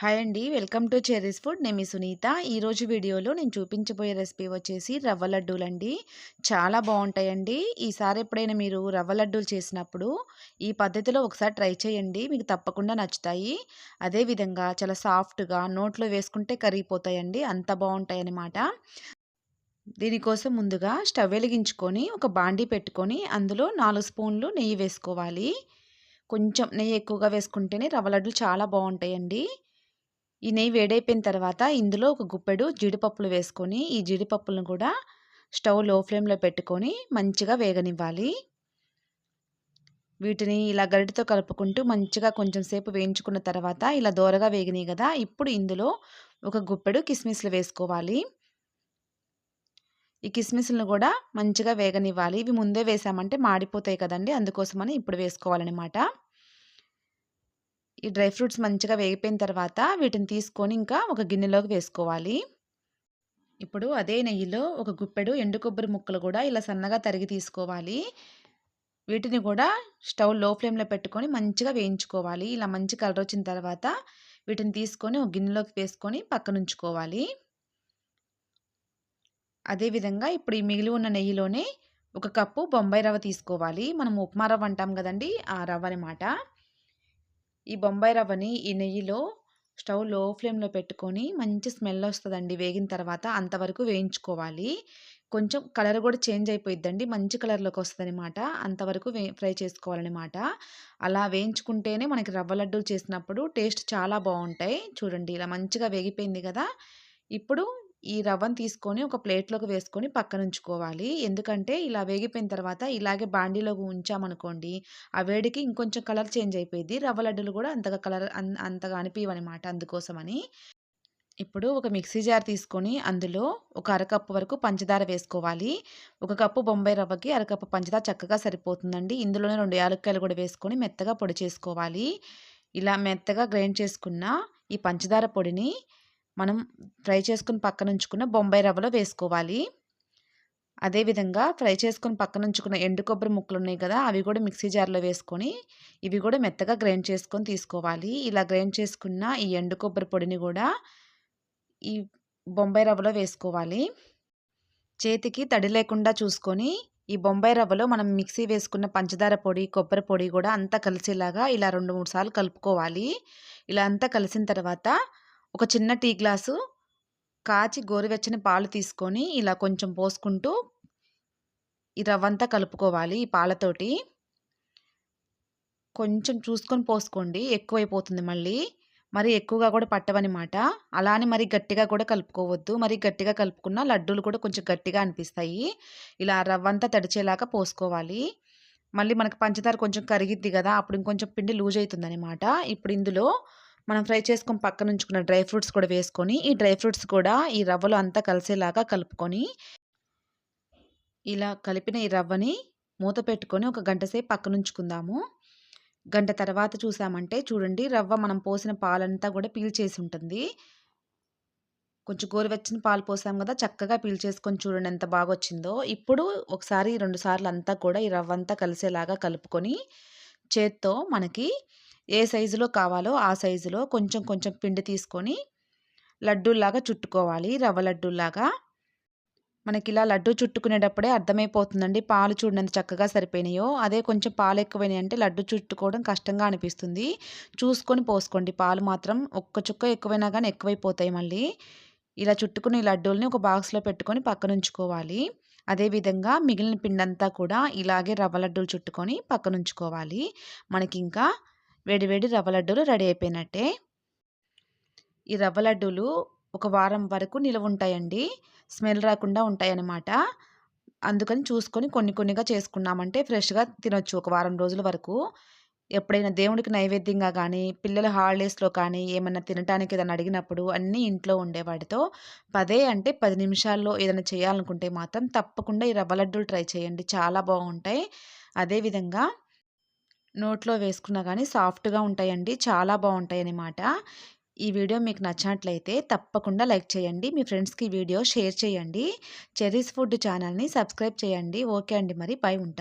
Hi అండి. Welcome to Cherry's food. నేను మీ సునీత. ఈరోజు వీడియోలో నేను చూపించబోయే రెసిపీ వచ్చేసి రవ్వ లడ్డూలండి. చాలా బాగుంటాయండి. ఈసారి ఎప్పుడైనా మీరు రవ్వ లడ్డూలు చేసినప్పుడు ఈ పద్ధతిలో ఒకసారి ట్రై చేయండి. మీకు తప్పకుండా నచ్చుతాయి. అదేవిధంగా చాలా సాఫ్ట్గా నోట్లో వేసుకుంటే కరిగిపోతాయండి. అంత బాగుంటాయి అన్నమాట దీనికోసం ముందుగా స్టవ్ వెలిగించుకొని ఒక బాండీ పెట్టుకొని అందులో నాలుగు స్పూన్లు నెయ్యి వేసుకోవాలి. కొంచెం నెయ్యి ఎక్కువగా వేసుకుంటేనే రవ్వ లడ్డులు చాలా బాగుంటాయండి. ఈ నెయ్యి వేడైపోయిన తర్వాత ఇందులో ఒక గుప్పెడు జీడిపప్పులు వేసుకొని ఈ జీడిపప్పులను కూడా స్టవ్లో ఫ్లేమ్లో పెట్టుకొని మంచిగా వేగనివ్వాలి. వీటిని ఇలా గరిటితో కలుపుకుంటూ మంచిగా కొంచెం సేపు వేయించుకున్న తర్వాత ఇలా దోరగా వేగినాయి కదా ఇప్పుడు ఇందులో ఒక గుప్పెడు కిస్మిస్లు వేసుకోవాలి. ఈ కిస్మిస్లను కూడా మంచిగా వేగనివ్వాలి. ఇవి ముందే వేసామంటే మాడిపోతాయి కదండి అందుకోసమని ఇప్పుడు వేసుకోవాలన్నమాట. ఈ డ్రై ఫ్రూట్స్ మంచిగా వేగిపోయిన తర్వాత వీటిని తీసుకొని ఇంకా ఒక గిన్నెలోకి వేసుకోవాలి. ఇప్పుడు అదే నెయ్యిలో ఒక గుప్పెడు ఎండు కొబ్బరి ముక్కలు కూడా ఇలా సన్నగా తరిగి తీసుకోవాలి. వీటిని కూడా స్టవ్లో ఫ్లేమ్లో పెట్టుకొని మంచిగా వేయించుకోవాలి. ఇలా మంచి కలర్ వచ్చిన తర్వాత వీటిని తీసుకొని ఒక గిన్నెలోకి వేసుకొని పక్కన ఉంచుకోవాలి. అదేవిధంగా ఇప్పుడు ఈ మిగిలి ఉన్న నెయ్యిలోనే ఒక కప్పు బొంబాయి రవ్వ తీసుకోవాలి. మనం ఉప్మా రవ్వ అంటాం కదండి ఆ రవ్వ అనమాట ఈ బొంబాయి రవ్వని ఈ నెయ్యిలో స్టవ్లో ఫ్లేమ్లో పెట్టుకొని మంచి స్మెల్ వస్తుందండి. వేగిన తర్వాత అంతవరకు వేయించుకోవాలి. కొంచెం కలర్ కూడా చేంజ్ అయిపోయిద్దండి. మంచి కలర్లోకి వస్తుందన్నమాట. అంతవరకు వే ఫ్రై చేసుకోవాలన్నమాట. అలా వేయించుకుంటేనే మనకి రవ్వ లడ్డూలు చేసినప్పుడు టేస్ట్ చాలా బాగుంటాయి. చూడండి ఇలా మంచిగా వేగిపోయింది కదా. ఇప్పుడు ఈ రవ్వను తీసుకొని ఒక ప్లేట్లోకి వేసుకొని పక్కన ఉంచుకోవాలి. ఎందుకంటే ఇలా వేగిపోయిన తర్వాత ఇలాగే బాండీలోకి ఉంచామనుకోండి ఆ వేడికి ఇంకొంచెం కలర్ చేంజ్ అయిపోయింది రవ్వ లడ్డులు కూడా అంతగా కలర్ అంతగా అనిపించవన్నమాట అందుకోసమని ఇప్పుడు ఒక మిక్సీ జార్ తీసుకొని అందులో ఒక అరకప్పు వరకు పంచదార వేసుకోవాలి. ఒక కప్పు బొంబాయి రవ్వకి అరకప్పు పంచదార చక్కగా సరిపోతుందండి. ఇందులోనే రెండు యాలక్కాయలు కూడా వేసుకొని మెత్తగా పొడి చేసుకోవాలి. ఇలా మెత్తగా గ్రైండ్ చేసుకున్న ఈ పంచదార పొడిని మనం ఫ్రై చేసుకుని పక్కన ఉంచుకున్న బొంబాయి రవ్వలో వేసుకోవాలి. అదేవిధంగా ఫ్రై చేసుకుని పక్కన ఉంచుకున్న ఎండు కొబ్బరి ముక్కలు ఉన్నాయి కదా అవి కూడా మిక్సీ జార్లో వేసుకొని ఇవి కూడా మెత్తగా గ్రైండ్ చేసుకొని తీసుకోవాలి. ఇలా గ్రైండ్ చేసుకున్న ఈ ఎండు కొబ్బరి పొడిని కూడా ఈ బొంబాయి రవ్వలో వేసుకోవాలి. చేతికి తడి లేకుండా చూసుకొని ఈ బొంబాయి రవ్వలో మనం మిక్సీ వేసుకున్న పంచదార పొడి కొబ్బరి పొడి కూడా అంతా కలిసేలాగా ఇలా రెండు మూడు సార్లు కలుపుకోవాలి. ఇలా అంతా కలిసిన తర్వాత ఒక చిన్న టీ గ్లాసు కాచి గోరువెచ్చని పాలు తీసుకొని ఇలా కొంచెం పోసుకుంటూ ఈ రవ్వంతా కలుపుకోవాలి ఈ పాలతోటి. కొంచెం చూసుకొని పోసుకోండి ఎక్కువైపోతుంది మళ్ళీ. మరి ఎక్కువగా కూడా పట్టవన్నమాట అలానే మరి గట్టిగా కూడా కలుపుకోవద్దు. మరి గట్టిగా కలుపుకున్న లడ్డూలు కూడా కొంచెం గట్టిగా అనిపిస్తాయి. ఇలా రవ్వంతా తడిచేలాగా పోసుకోవాలి. మళ్ళీ మనకు పంచదార కొంచెం కరిగిద్ది కదా అప్పుడు ఇంకొంచెం పిండి లూజ్ అవుతుంది ఇప్పుడు ఇందులో మనం ఫ్రై చేసుకొని పక్కన ఉంచుకున్న డ్రై ఫ్రూట్స్ కూడా వేసుకొని ఈ డ్రై ఫ్రూట్స్ కూడా ఈ రవ్వలో అంతా కలిసేలాగా కలుపుకొని ఇలా కలిపిన ఈ రవ్వని మూత పెట్టుకొని ఒక గంట సేపు పక్కన ఉంచుకుందాము. గంట తర్వాత చూసామంటే చూడండి రవ్వ మనం పోసిన పాలంతా కూడా పీల్చేసి ఉంటుంది. కొంచెం గోరువెచ్చని పాలు పోసాం కదా చక్కగా పీల్చేసుకొని చూడండి ఎంత బాగా వచ్చిందో. ఇప్పుడు ఒకసారి రెండు సార్లు అంతా కూడా ఈ రవ్వ అంతా కలిసేలాగా కలుపుకొని చేత్తో మనకి ఏ సైజులో కావాలో ఆ సైజులో కొంచెం కొంచెం పిండి తీసుకొని లడ్డూలాగా చుట్టుకోవాలి. రవ్వ లడ్డూలాగా మనకి ఇలా లడ్డు చుట్టుకునేటప్పుడే అర్థమైపోతుందండి పాలు చూడండి చక్కగా సరిపోయినాయో. అదే కొంచెం పాలు ఎక్కువైనాయి అంటే లడ్డు చుట్టుకోవడం కష్టంగా అనిపిస్తుంది. చూసుకొని పోసుకోండి. పాలు మాత్రం ఒక్క చుక్క ఎక్కువైనా కానీ ఎక్కువైపోతాయి మళ్ళీ. ఇలా చుట్టుకుని లడ్డూల్ని ఒక బాక్స్లో పెట్టుకొని పక్కన ఉంచుకోవాలి అదేవిధంగా మిగిలిన పిండంతా కూడా ఇలాగే రవ్వ లడ్డూలు చుట్టుకొని పక్కన ఉంచుకోవాలి మనకి ఇంకా వేడివేడి రవ్వ లడ్డూలు రెడీ అయిపోయినట్టే. ఈ రవ్వ లడ్డూలు ఒక వారం వరకు నిలవ ఉంటాయండి. స్మెల్ రాకుండా ఉంటాయన్నమాట. అందుకని చూసుకొని కొన్ని కొన్నిగా చేసుకున్నామంటే ఫ్రెష్గా తినొచ్చు ఒక వారం రోజుల వరకు. ఎప్పుడైనా దేవుడికి నైవేద్యంగా కానీ పిల్లల హాలిడేస్లో కానీ ఏమైనా తినడానికి ఏదైనా అడిగినప్పుడు అన్నీ ఇంట్లో ఉండేవాడితో పదే అంటే పది నిమిషాల్లో ఏదైనా చేయాలనుకుంటే మాత్రం తప్పకుండా ఈ రవ్వ లడ్డూలు ట్రై చేయండి. చాలా బాగుంటాయి. అదేవిధంగా నోట్లో వేసుకున్నా కానీ సాఫ్ట్గా ఉంటాయండి. చాలా బాగుంటాయి అన్నమాట ఈ వీడియో మీకు నచ్చినట్లయితే తప్పకుండా లైక్ చేయండి. మీ ఫ్రెండ్స్కి వీడియో షేర్ చేయండి. చెరీస్ ఫుడ్ ఛానల్ని సబ్స్క్రైబ్ చేయండి. ఓకే అండి మరి. బై ఉంటాను